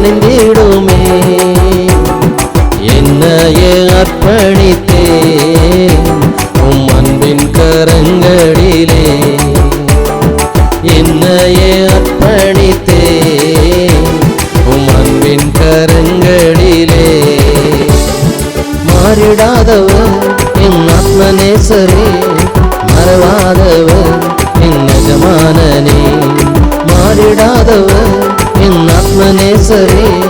அணிந்திடுமே என்னையே அர்ப்பணித்தே. ஆத்மநேசரே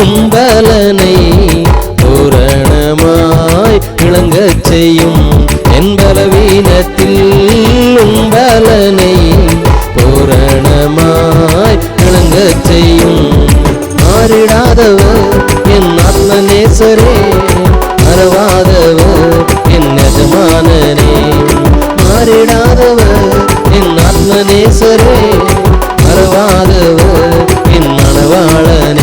கும்பலனை பூரணமாய் விளங்கச் செய்யும் என் பலவீனத்தில் உம்பலனை பூரணமாய் விளங்கச் செய்யும். மாறிடாதவர் என் ஆத்மநேசரே மறவாதவர் என் எஜமானனே மாறிடாதவர் என் ஆத்மநேசரே மறவாதவர் என் மனவாளனே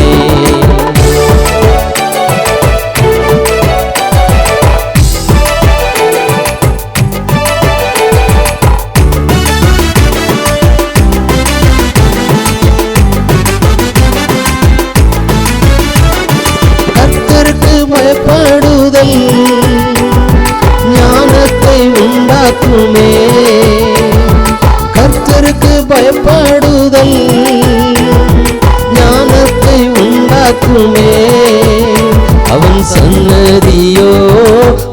சன்னதியோ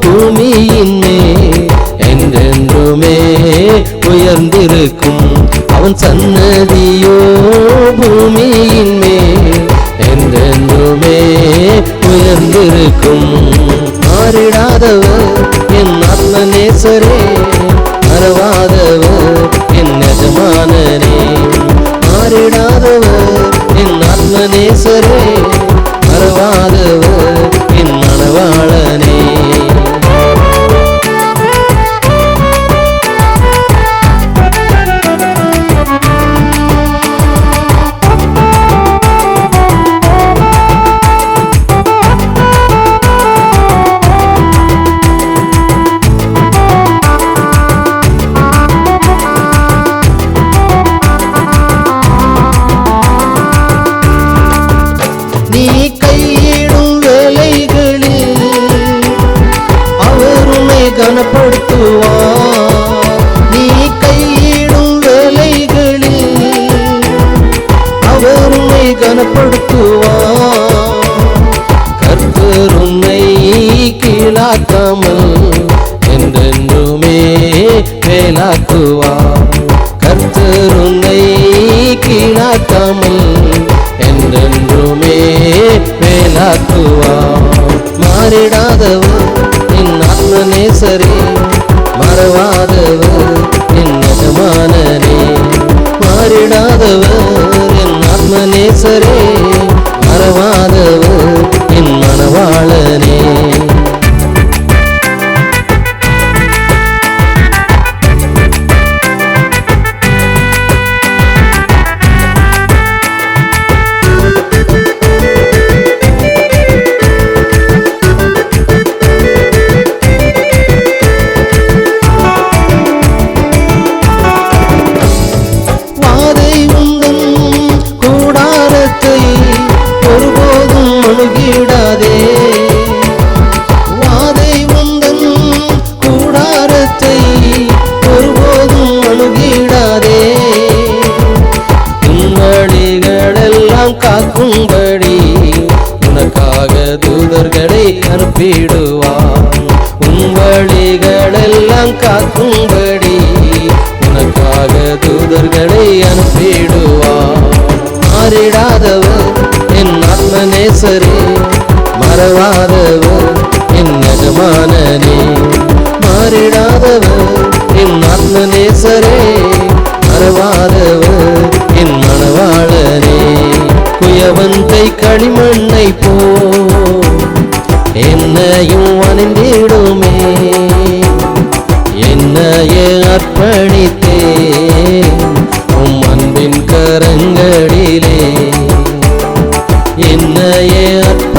பூமியின்மே என்றென்றுமே உயர்ந்திருக்கும். அவன் சன்னதியோ பூமியின்மே என்றென்றுமே உயர்ந்திருக்கும். மாறிடாதவர் என் ஆத்மநேசரே மறவாதவர். கீழாக்காமல் என்றென்றுமே மேலாக்குவார் கர்த்தர் கீழாக்காமல் என்றென்றுமே மேலாக்குவார் மாறிடாதவர் என் ஆத்மநேசரே மறவாதவர் என் எஜமானனே மாறிடாதவர் என் ஆத்மநேசரே மறவாதவர் அனுப்பிடுவார் உன் வழிகளெல்லாம் காக்கும்படி உனக்காக தூதர்களை அனுப்பிடுவார் மாறிடாதவர் என் ஆத்மநேசரே மறவாதவர் என் எஜமானனே மாறிடாதவர் என் ஆத்மநேசரே மறவாதவர் என் மணவாளனே. குயவந்தை களிமண்ணை போ அனைத்தையும் அணிந்திடுமே. என்னையே அர்ப்பணித்தேன் உம் அன்பின் கரங்களிலே. என்னையே அர்ப்ப